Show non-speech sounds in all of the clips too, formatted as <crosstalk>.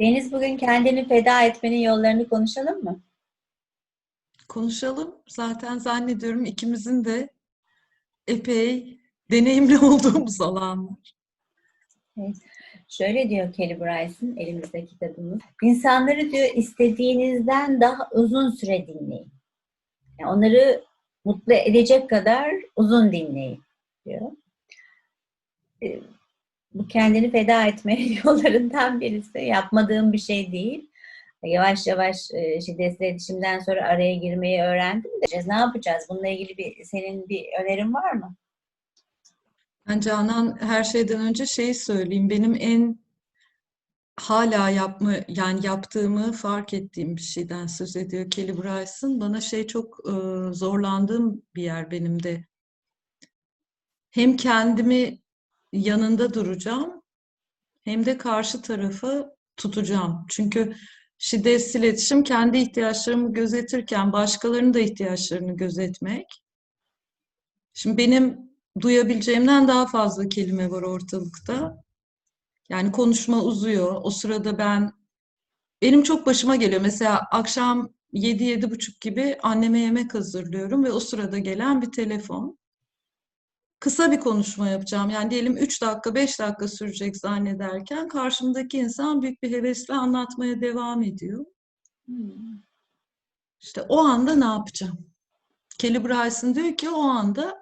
Deniz bugün kendini feda etmenin yollarını konuşalım mı? Konuşalım. Zaten zannediyorum ikimizin de epey deneyimli <laughs> olduğumuz alanlar. Evet. Şöyle diyor Kelly Bryson elimizde kitabımız. İnsanları diyor istediğinizden daha uzun süre dinleyin. Yani onları mutlu edecek kadar uzun dinleyin diyor. Bu kendini feda etme <laughs> yollarından birisi. Yapmadığım bir şey değil. Yavaş yavaş e, şiddetli iletişimden sonra araya girmeyi öğrendim de ne yapacağız? Bununla ilgili bir senin bir önerin var mı? Ben Canan her şeyden önce şeyi söyleyeyim. Benim en hala yapma yani yaptığımı fark ettiğim bir şeyden söz ediyor Kelly Bryson. Bana şey çok e, zorlandığım bir yer benim de. Hem kendimi yanında duracağım hem de karşı tarafı tutacağım. Çünkü şiddetsiz iletişim kendi ihtiyaçlarımı gözetirken başkalarının da ihtiyaçlarını gözetmek. Şimdi benim duyabileceğimden daha fazla kelime var ortalıkta. Yani konuşma uzuyor. O sırada ben benim çok başıma geliyor. Mesela akşam 7 buçuk gibi anneme yemek hazırlıyorum ve o sırada gelen bir telefon. Kısa bir konuşma yapacağım. Yani diyelim 3 dakika, 5 dakika sürecek zannederken karşımdaki insan büyük bir hevesle anlatmaya devam ediyor. İşte o anda ne yapacağım? Kelly Bryson diyor ki o anda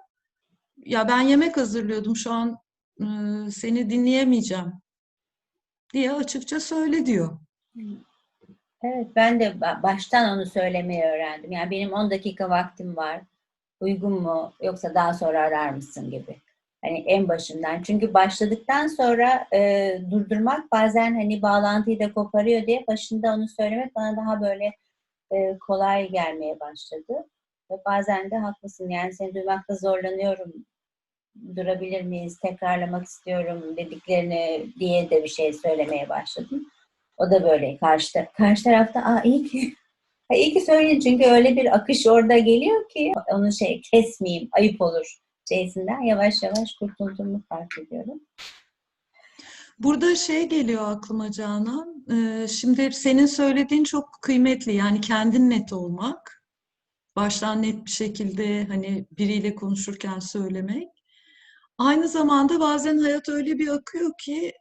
ya ben yemek hazırlıyordum şu an e, seni dinleyemeyeceğim diye açıkça söyle diyor. Evet, ben de ba- baştan onu söylemeyi öğrendim. Yani benim 10 dakika vaktim var. Uygun mu yoksa daha sonra arar mısın gibi. Hani en başından. Çünkü başladıktan sonra e, durdurmak bazen hani bağlantıyı da koparıyor diye başında onu söylemek bana daha böyle e, kolay gelmeye başladı. Ve bazen de haklısın. Yani seni duymakta zorlanıyorum. Durabilir miyiz? Tekrarlamak istiyorum dediklerini diye de bir şey söylemeye başladım. O da böyle karşı, karşı tarafta Aa, iyi ki Ha, iyi ki söyledin çünkü öyle bir akış orada geliyor ki onu şey kesmeyeyim, ayıp olur şeysinden yavaş yavaş kurtulduğumu fark ediyorum. Burada şey geliyor aklıma Canan. Şimdi senin söylediğin çok kıymetli. Yani kendin net olmak. Baştan net bir şekilde hani biriyle konuşurken söylemek. Aynı zamanda bazen hayat öyle bir akıyor ki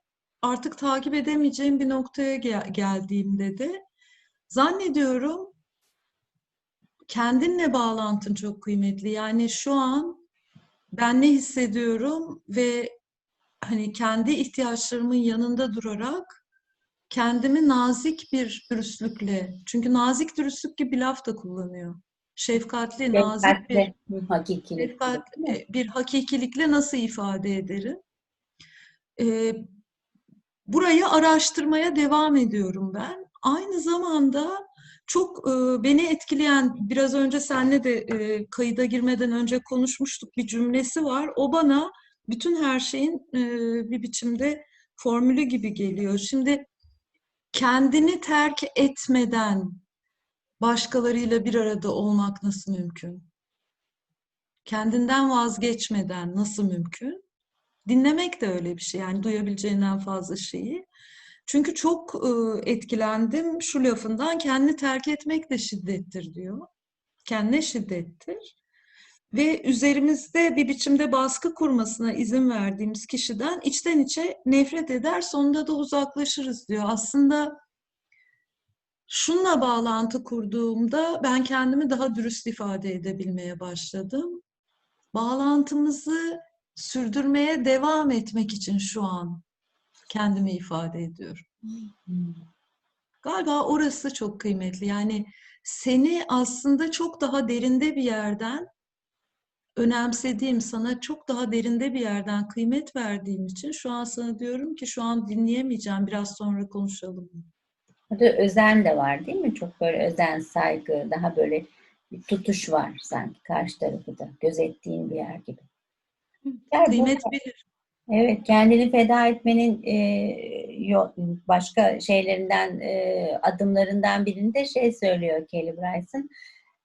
artık takip edemeyeceğim bir noktaya gel- geldiğimde de zannediyorum kendinle bağlantın çok kıymetli. Yani şu an ben ne hissediyorum ve hani kendi ihtiyaçlarımın yanında durarak kendimi nazik bir dürüstlükle, çünkü nazik dürüstlük gibi bir laf da kullanıyor. Şefkatli, nazik bir Şefkatli, hakikilik. şefkat- bir hakikilikle nasıl ifade ederim? Ee, burayı araştırmaya devam ediyorum ben. Aynı zamanda çok e, beni etkileyen, biraz önce seninle de e, kayıda girmeden önce konuşmuştuk bir cümlesi var. O bana bütün her şeyin e, bir biçimde formülü gibi geliyor. Şimdi kendini terk etmeden başkalarıyla bir arada olmak nasıl mümkün? Kendinden vazgeçmeden nasıl mümkün? Dinlemek de öyle bir şey. Yani duyabileceğinden fazla şeyi. Çünkü çok e, etkilendim şu lafından. Kendini terk etmek de şiddettir diyor. Kendine şiddettir. Ve üzerimizde bir biçimde baskı kurmasına izin verdiğimiz kişiden içten içe nefret eder, sonunda da uzaklaşırız diyor. Aslında şunla bağlantı kurduğumda ben kendimi daha dürüst ifade edebilmeye başladım. Bağlantımızı sürdürmeye devam etmek için şu an kendimi ifade ediyorum. Galiba orası çok kıymetli. Yani seni aslında çok daha derinde bir yerden önemsediğim, sana çok daha derinde bir yerden kıymet verdiğim için şu an sana diyorum ki şu an dinleyemeyeceğim. Biraz sonra konuşalım. Burada özen de var değil mi? Çok böyle özen, saygı, daha böyle bir tutuş var sanki karşı tarafı da. Gözettiğin bir yer gibi. Bu- Kıymet bilir. Evet, kendini feda etmenin e, başka şeylerinden, e, adımlarından birinde şey söylüyor Kelly Bryson.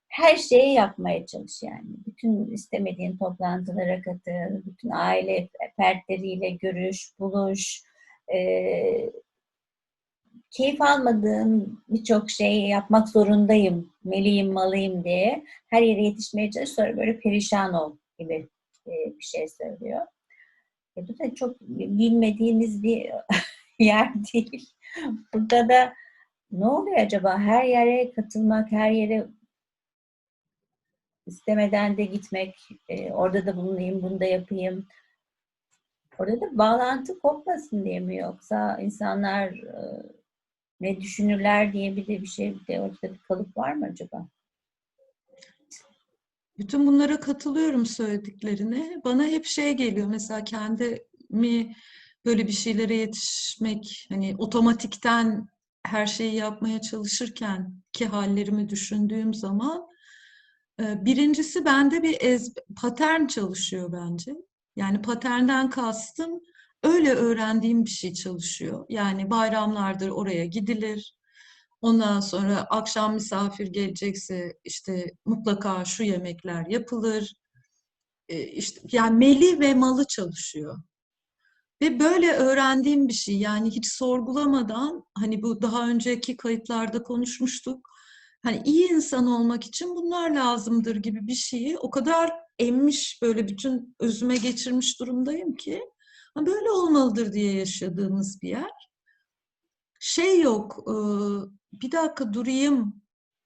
Her şeyi yapmaya çalış yani. Bütün istemediğin toplantılara katıl, bütün aile fertleriyle görüş, buluş, e, keyif almadığım birçok şeyi yapmak zorundayım, meliyim, malıyım diye her yere yetişmeye çalış sonra böyle perişan ol gibi e, bir şey söylüyor. E, bu da çok bilmediğimiz bir <laughs> yer değil. Burada da ne oluyor acaba? Her yere katılmak, her yere istemeden de gitmek, e, orada da bulunayım, bunu da yapayım. Orada da bağlantı kopmasın diye mi yoksa insanlar e, ne düşünürler diye bir de bir şey, de orada bir kalıp var mı acaba? Bütün bunlara katılıyorum söylediklerine. Bana hep şey geliyor mesela kendimi böyle bir şeylere yetişmek, hani otomatikten her şeyi yapmaya çalışırken ki hallerimi düşündüğüm zaman e, birincisi bende bir ez, patern çalışıyor bence. Yani paternden kastım öyle öğrendiğim bir şey çalışıyor. Yani bayramlardır oraya gidilir. Ondan sonra akşam misafir gelecekse işte mutlaka şu yemekler yapılır. E, işte yani meli ve malı çalışıyor. Ve böyle öğrendiğim bir şey. Yani hiç sorgulamadan hani bu daha önceki kayıtlarda konuşmuştuk. Hani iyi insan olmak için bunlar lazımdır gibi bir şeyi o kadar emmiş böyle bütün özüme geçirmiş durumdayım ki böyle olmalıdır diye yaşadığımız bir yer. Şey yok, bir dakika durayım,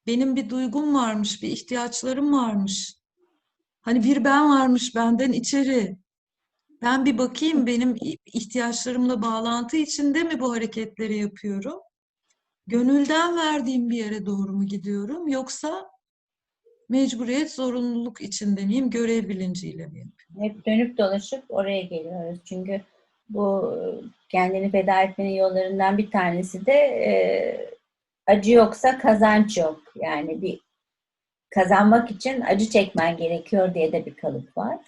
benim bir duygum varmış, bir ihtiyaçlarım varmış. Hani bir ben varmış benden içeri. Ben bir bakayım benim ihtiyaçlarımla bağlantı içinde mi bu hareketleri yapıyorum? Gönülden verdiğim bir yere doğru mu gidiyorum? Yoksa mecburiyet, zorunluluk içinde miyim? Görev bilinciyle mi yapıyorum? Hep dönüp dolaşıp oraya geliyoruz. Çünkü bu kendini feda etmenin yollarından bir tanesi de e, acı yoksa kazanç yok. Yani bir kazanmak için acı çekmen gerekiyor diye de bir kalıp var.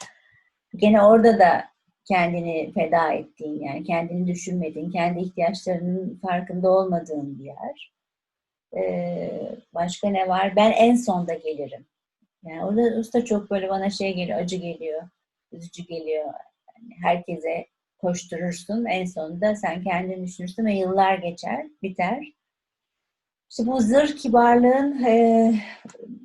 Gene orada da kendini feda ettiğin yani kendini düşünmediğin, kendi ihtiyaçlarının farkında olmadığın bir yer. Ee, başka ne var? Ben en sonda gelirim. Yani orada usta çok böyle bana şey geliyor, acı geliyor, üzücü geliyor. Yani herkese koşturursun. En sonunda sen kendini düşünürsün ve yıllar geçer, biter. İşte bu zırh kibarlığın e,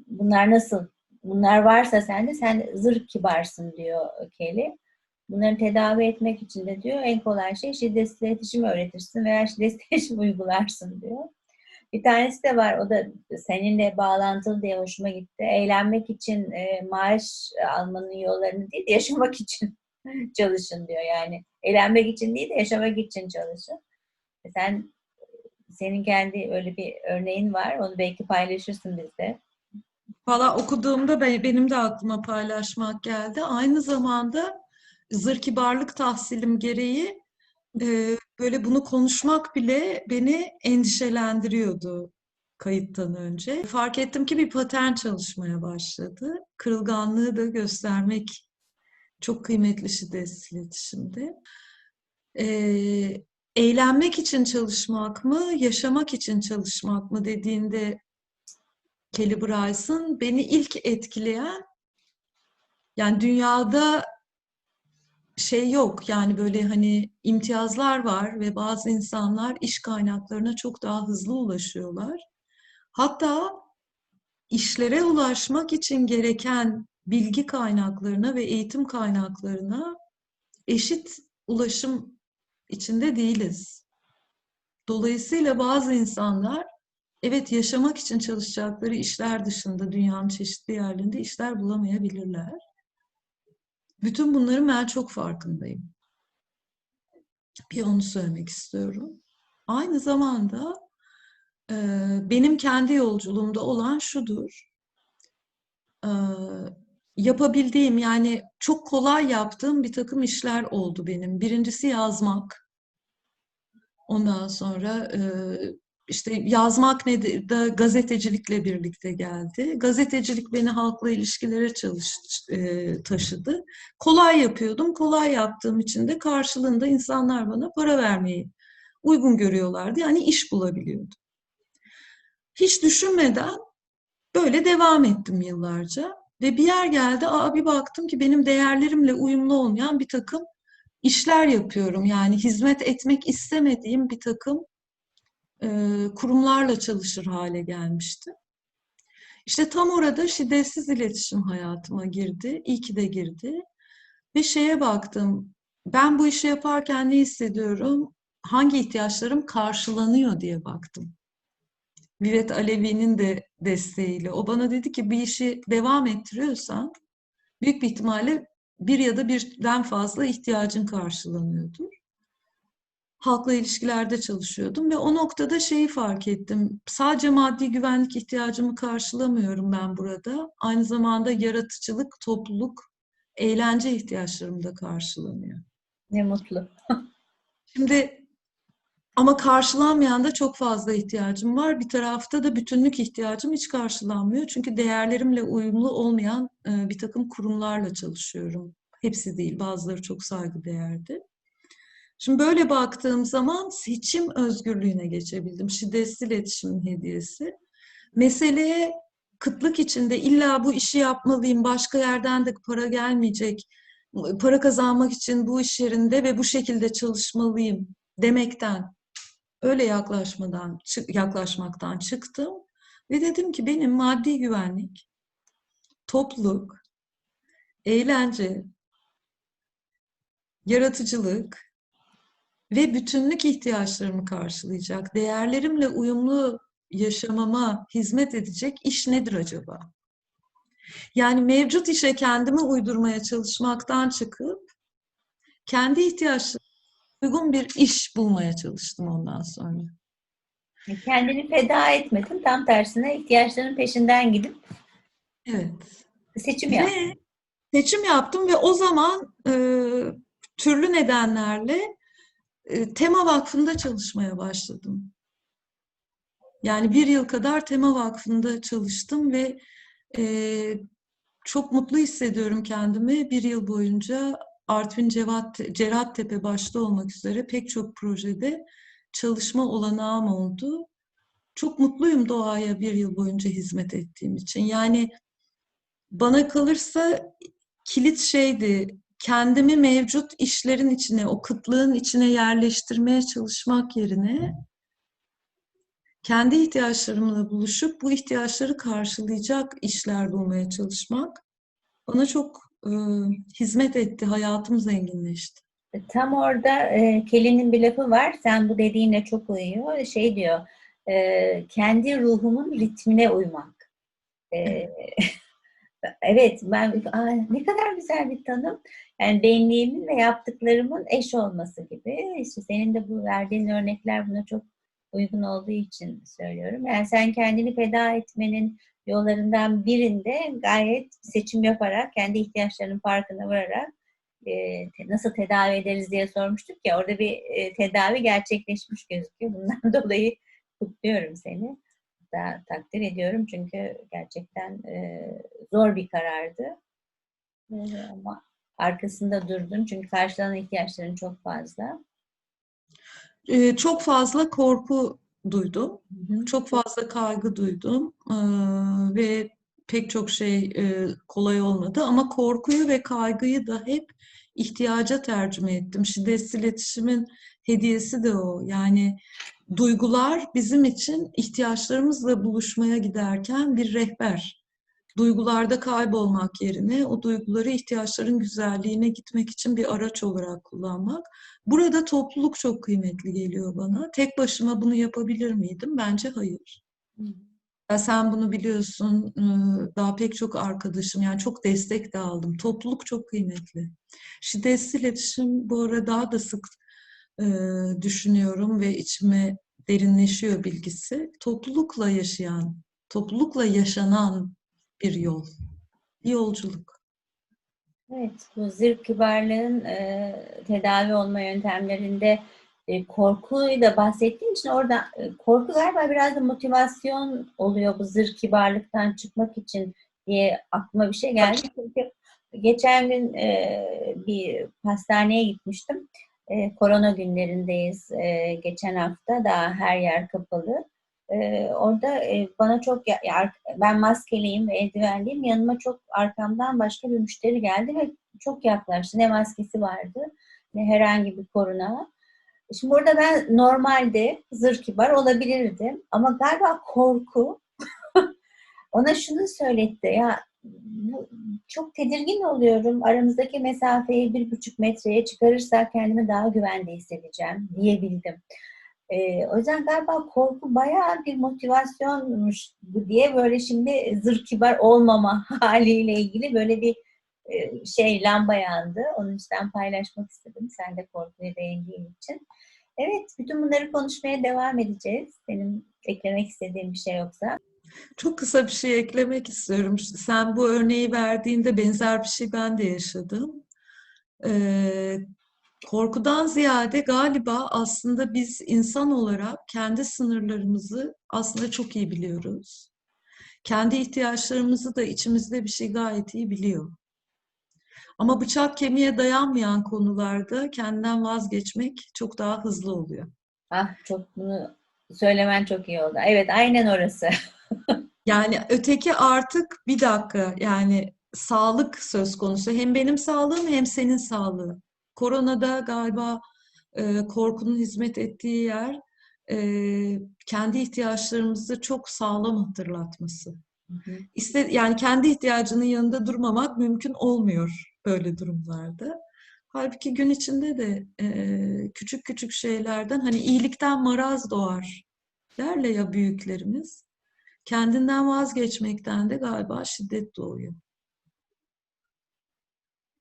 bunlar nasıl? Bunlar varsa sende sen zırh kibarsın diyor Kelly. Bunları tedavi etmek için de diyor en kolay şey şiddetsiz iletişim öğretirsin veya şiddetsiz iletişim <laughs> uygularsın diyor. Bir tanesi de var o da seninle bağlantılı diye hoşuma gitti. Eğlenmek için e, maaş almanın yollarını değil yaşamak için <laughs> çalışın diyor yani. Eğlenmek için değil de yaşamak için çalışın. E sen senin kendi öyle bir örneğin var. Onu belki paylaşırsın bizde. Valla okuduğumda benim de aklıma paylaşmak geldi. Aynı zamanda zır kibarlık tahsilim gereği e, böyle bunu konuşmak bile beni endişelendiriyordu kayıttan önce. Fark ettim ki bir patern çalışmaya başladı. Kırılganlığı da göstermek çok kıymetli şiddetsiz iletişimde. Ee, eğlenmek için çalışmak mı, yaşamak için çalışmak mı dediğinde Kelly Bryson beni ilk etkileyen yani dünyada şey yok yani böyle hani imtiyazlar var ve bazı insanlar iş kaynaklarına çok daha hızlı ulaşıyorlar. Hatta işlere ulaşmak için gereken bilgi kaynaklarına ve eğitim kaynaklarına eşit ulaşım içinde değiliz. Dolayısıyla bazı insanlar evet yaşamak için çalışacakları işler dışında dünyanın çeşitli yerlerinde işler bulamayabilirler. Bütün bunların ben çok farkındayım. Bir onu söylemek istiyorum. Aynı zamanda benim kendi yolculuğumda olan şudur. Yapabildiğim yani çok kolay yaptığım bir takım işler oldu benim. Birincisi yazmak. Ondan sonra e, işte yazmak ne de gazetecilikle birlikte geldi. Gazetecilik beni halkla ilişkilere çalış, e, taşıdı. Kolay yapıyordum. Kolay yaptığım için de karşılığında insanlar bana para vermeyi uygun görüyorlardı. Yani iş bulabiliyordum. Hiç düşünmeden böyle devam ettim yıllarca. Ve bir yer geldi, aa bir baktım ki benim değerlerimle uyumlu olmayan bir takım işler yapıyorum. Yani hizmet etmek istemediğim bir takım e, kurumlarla çalışır hale gelmiştim. İşte tam orada şiddetsiz iletişim hayatıma girdi. İyi ki de girdi. Ve şeye baktım. Ben bu işi yaparken ne hissediyorum? Hangi ihtiyaçlarım karşılanıyor diye baktım. Vivet Alevi'nin de desteğiyle. O bana dedi ki bir işi devam ettiriyorsan büyük bir ihtimalle bir ya da birden fazla ihtiyacın karşılanıyordur. Halkla ilişkilerde çalışıyordum ve o noktada şeyi fark ettim. Sadece maddi güvenlik ihtiyacımı karşılamıyorum ben burada. Aynı zamanda yaratıcılık, topluluk, eğlence ihtiyaçlarım da karşılanıyor. Ne mutlu. <laughs> Şimdi ama karşılanmayan da çok fazla ihtiyacım var. Bir tarafta da bütünlük ihtiyacım hiç karşılanmıyor. Çünkü değerlerimle uyumlu olmayan e, bir takım kurumlarla çalışıyorum. Hepsi değil, bazıları çok saygıdeğerdi. Şimdi böyle baktığım zaman seçim özgürlüğüne geçebildim. Şiddetsiz iletişimin hediyesi. Meseleye kıtlık içinde illa bu işi yapmalıyım, başka yerden de para gelmeyecek, para kazanmak için bu iş yerinde ve bu şekilde çalışmalıyım demekten, öyle yaklaşmadan yaklaşmaktan çıktım ve dedim ki benim maddi güvenlik, topluluk, eğlence, yaratıcılık ve bütünlük ihtiyaçlarımı karşılayacak, değerlerimle uyumlu yaşamama hizmet edecek iş nedir acaba? Yani mevcut işe kendimi uydurmaya çalışmaktan çıkıp kendi ihtiyaçlarımı uygun bir iş bulmaya çalıştım ondan sonra. Kendini feda etmedin. Tam tersine ihtiyaçların peşinden gidip Evet. seçim yaptın. Ve seçim yaptım ve o zaman e, türlü nedenlerle e, Tema Vakfı'nda çalışmaya başladım. Yani bir yıl kadar Tema Vakfı'nda çalıştım ve e, çok mutlu hissediyorum kendimi. Bir yıl boyunca Artvin Cevat, Cerattepe başta olmak üzere pek çok projede çalışma olanağım oldu. Çok mutluyum doğaya bir yıl boyunca hizmet ettiğim için. Yani bana kalırsa kilit şeydi, kendimi mevcut işlerin içine, o kıtlığın içine yerleştirmeye çalışmak yerine kendi ihtiyaçlarımla buluşup bu ihtiyaçları karşılayacak işler bulmaya çalışmak bana çok e, hizmet etti, hayatım zenginleşti. Tam orada e, Kelly'nin bir lafı var. Sen bu dediğine çok uyuyor. Şey diyor, e, kendi ruhumun ritmine uymak. E, <laughs> evet, ben aa, ne kadar güzel bir tanım. Yani benliğimin ve yaptıklarımın eş olması gibi. İşte senin de bu verdiğin örnekler buna çok uygun olduğu için söylüyorum. Yani sen kendini feda etmenin yollarından birinde gayet seçim yaparak, kendi ihtiyaçlarının farkına vararak e, nasıl tedavi ederiz diye sormuştuk ya orada bir e, tedavi gerçekleşmiş gözüküyor. <laughs> Bundan dolayı kutluyorum seni. Da, takdir ediyorum çünkü gerçekten e, zor bir karardı. E, ama arkasında durdun çünkü karşılanan ihtiyaçların çok fazla. E, çok fazla korku duydum. Hı hı. Çok fazla kaygı duydum. E, ve pek çok şey e, kolay olmadı ama korkuyu ve kaygıyı da hep ihtiyaca tercüme ettim. Şiddetsiz iletişimin hediyesi de o. Yani duygular bizim için ihtiyaçlarımızla buluşmaya giderken bir rehber. Duygularda kaybolmak yerine o duyguları ihtiyaçların güzelliğine gitmek için bir araç olarak kullanmak. Burada topluluk çok kıymetli geliyor bana. Tek başıma bunu yapabilir miydim? Bence hayır. Ya sen bunu biliyorsun. Daha pek çok arkadaşım yani çok destek de aldım. Topluluk çok kıymetli. Şiddetsiz iletişim bu ara daha da sık e, düşünüyorum ve içime derinleşiyor bilgisi. Toplulukla yaşayan, toplulukla yaşanan bir yol, bir yolculuk. Evet, bu zırh kibarlığın e, tedavi olma yöntemlerinde e, korkuyu da bahsettiğim için orada e, korku galiba biraz da motivasyon oluyor bu zırh kibarlıktan çıkmak için diye aklıma bir şey geldi. Çünkü geçen gün e, bir hastaneye gitmiştim. E, korona günlerindeyiz. E, geçen hafta daha her yer kapalı. Orada e, bana çok ya, ben maskeliyim ve eldivenliyim. Yanıma çok arkamdan başka bir müşteri geldi ve çok yaklaştı. Ne maskesi vardı ne herhangi bir korona. Şimdi burada ben normalde zır kibar olabilirdim ama galiba korku <laughs> ona şunu söyletti ya bu, çok tedirgin oluyorum. Aramızdaki mesafeyi bir buçuk metreye çıkarırsak kendimi daha güvende hissedeceğim diyebildim. Ee, o yüzden galiba korku bayağı bir motivasyonmuş diye böyle şimdi zır kibar olmama <laughs> haliyle ilgili böyle bir e, şey lamba yandı. Onun için paylaşmak istedim. Sen de korkuya değindiğin için. Evet, bütün bunları konuşmaya devam edeceğiz. Senin eklemek istediğin bir şey yoksa. Çok kısa bir şey eklemek istiyorum. Sen bu örneği verdiğinde benzer bir şey ben de yaşadım. Ee, korkudan ziyade galiba aslında biz insan olarak kendi sınırlarımızı aslında çok iyi biliyoruz. Kendi ihtiyaçlarımızı da içimizde bir şey gayet iyi biliyor. Ama bıçak kemiğe dayanmayan konularda kendinden vazgeçmek çok daha hızlı oluyor. Ah çok bunu söylemen çok iyi oldu. Evet aynen orası. <laughs> Yani öteki artık bir dakika yani sağlık söz konusu. Hem benim sağlığım hem senin sağlığın. Koronada galiba e, korkunun hizmet ettiği yer e, kendi ihtiyaçlarımızı çok sağlam hatırlatması. İste, yani kendi ihtiyacının yanında durmamak mümkün olmuyor böyle durumlarda. Halbuki gün içinde de e, küçük küçük şeylerden hani iyilikten maraz doğar derler ya büyüklerimiz. Kendinden vazgeçmekten de galiba şiddet doğuyor.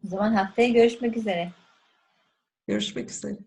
O zaman haftaya görüşmek üzere. Görüşmek üzere.